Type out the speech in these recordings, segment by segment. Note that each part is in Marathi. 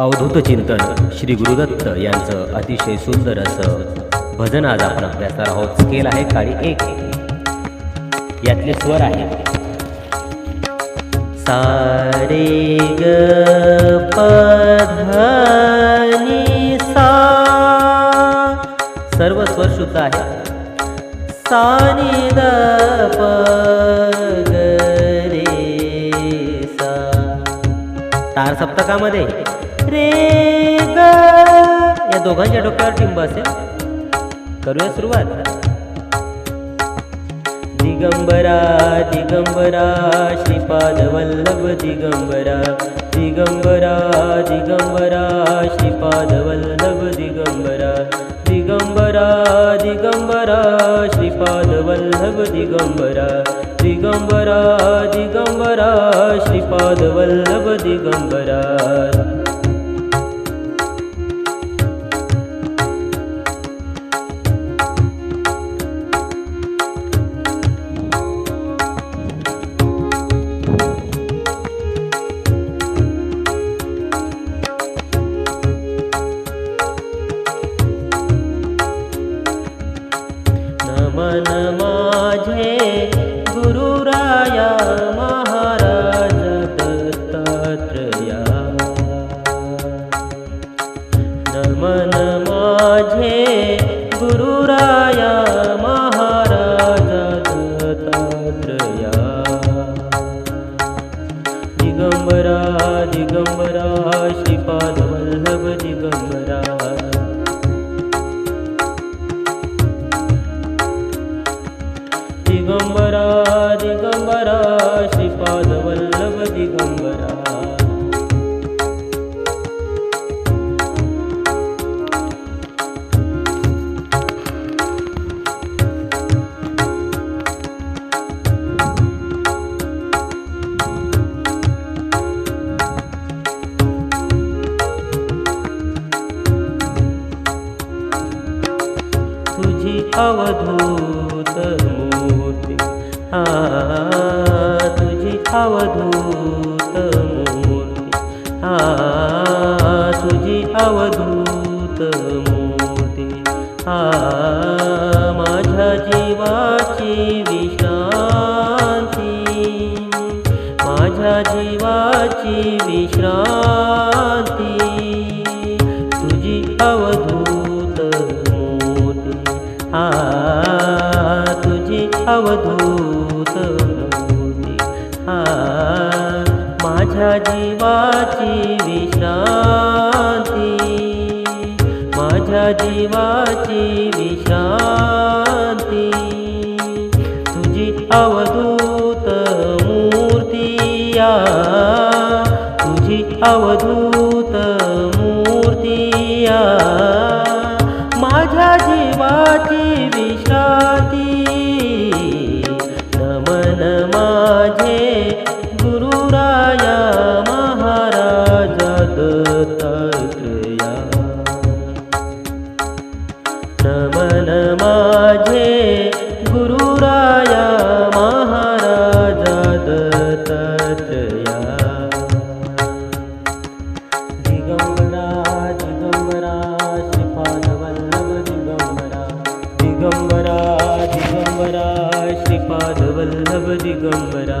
अवधूत चिंतन श्री गुरुदत्त यांचं अतिशय सुंदर असं भजन आज आपण अभ्यासणार आहोत स्केल आहे काळी एक. यातले स्वर आहेत. सारे ग पधनी सा. सर्व स्वर शुद्ध आहे सानी द प रे सा. तार सप्तकामध्ये रे ग. या दोघांच्या डोक्यावर टिंब असेल. करूया सुरुवात. दिगंबरा दिगंबरा श्रीपाद वल्लभ दिगंबरा. दिगंबरा दिगंबरा श्रीपाद वल्लभ दिगंबरा. दिगंबरा दिगंबरा श्रीपाद वल्लभ दिगंबरा. दिगंबरा दिगंबरा श्रीपाद वल्लभ दिगंबरा. दत्तात्रया नमन माझे अवधूत मूर्ती. हा तुझी अवधूत मूर्ती. हा तुझी अवधूत मूर्ती. हा माझ्या जीवाची विश्रांती. माझ्या जीवाची विश्रांती. तुझी अवधूत अवधूत हा माझ्या जीवाची विशांती. माझ्या जीवाची विशांती. तुझी अवधूत मूर्तिया तुझी अवधूत मूर्तिया गुरुराया महाराज दत्तात्रया नमन माझे गुरुराया महाराज दत्तात्रया दिगंबरा दिगंबरा श्रीपाद दिगंबरा दिगंबरा दिगंबरा श्रीपाद दिगंबरा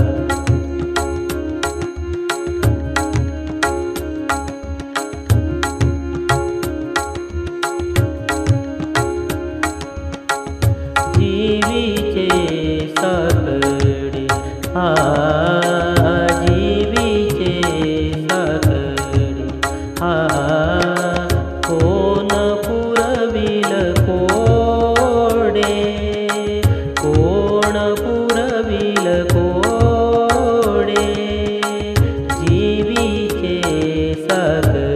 कोण पुरविल कोडे कोण पुरविल कोडे जीवीचे साकडे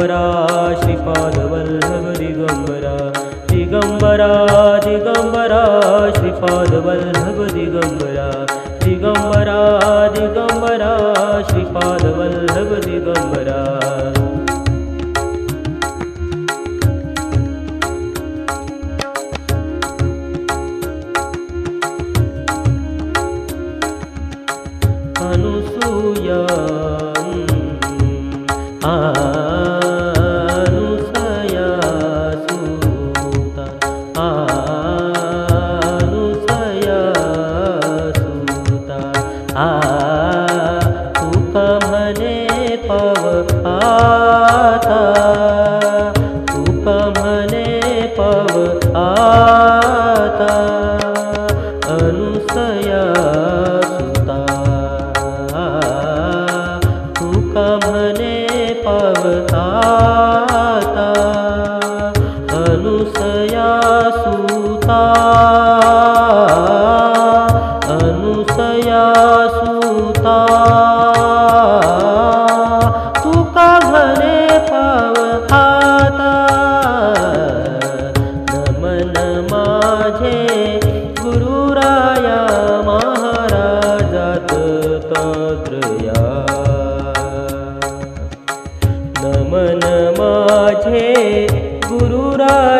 दिगंबरा श्रीपाद वल्लभ दिगंबरा दिगंबरा दिगंबरा श्रीपाद दिगंबरा दिगंबरा दिगंबरा श्रीपाद दिगंबरा अनुसूया अनुसया आ सुता। तुका म्हणे पाव आता नमन माझे गुरुराया महाराजात तात्रया। नमन माझे गुरुराया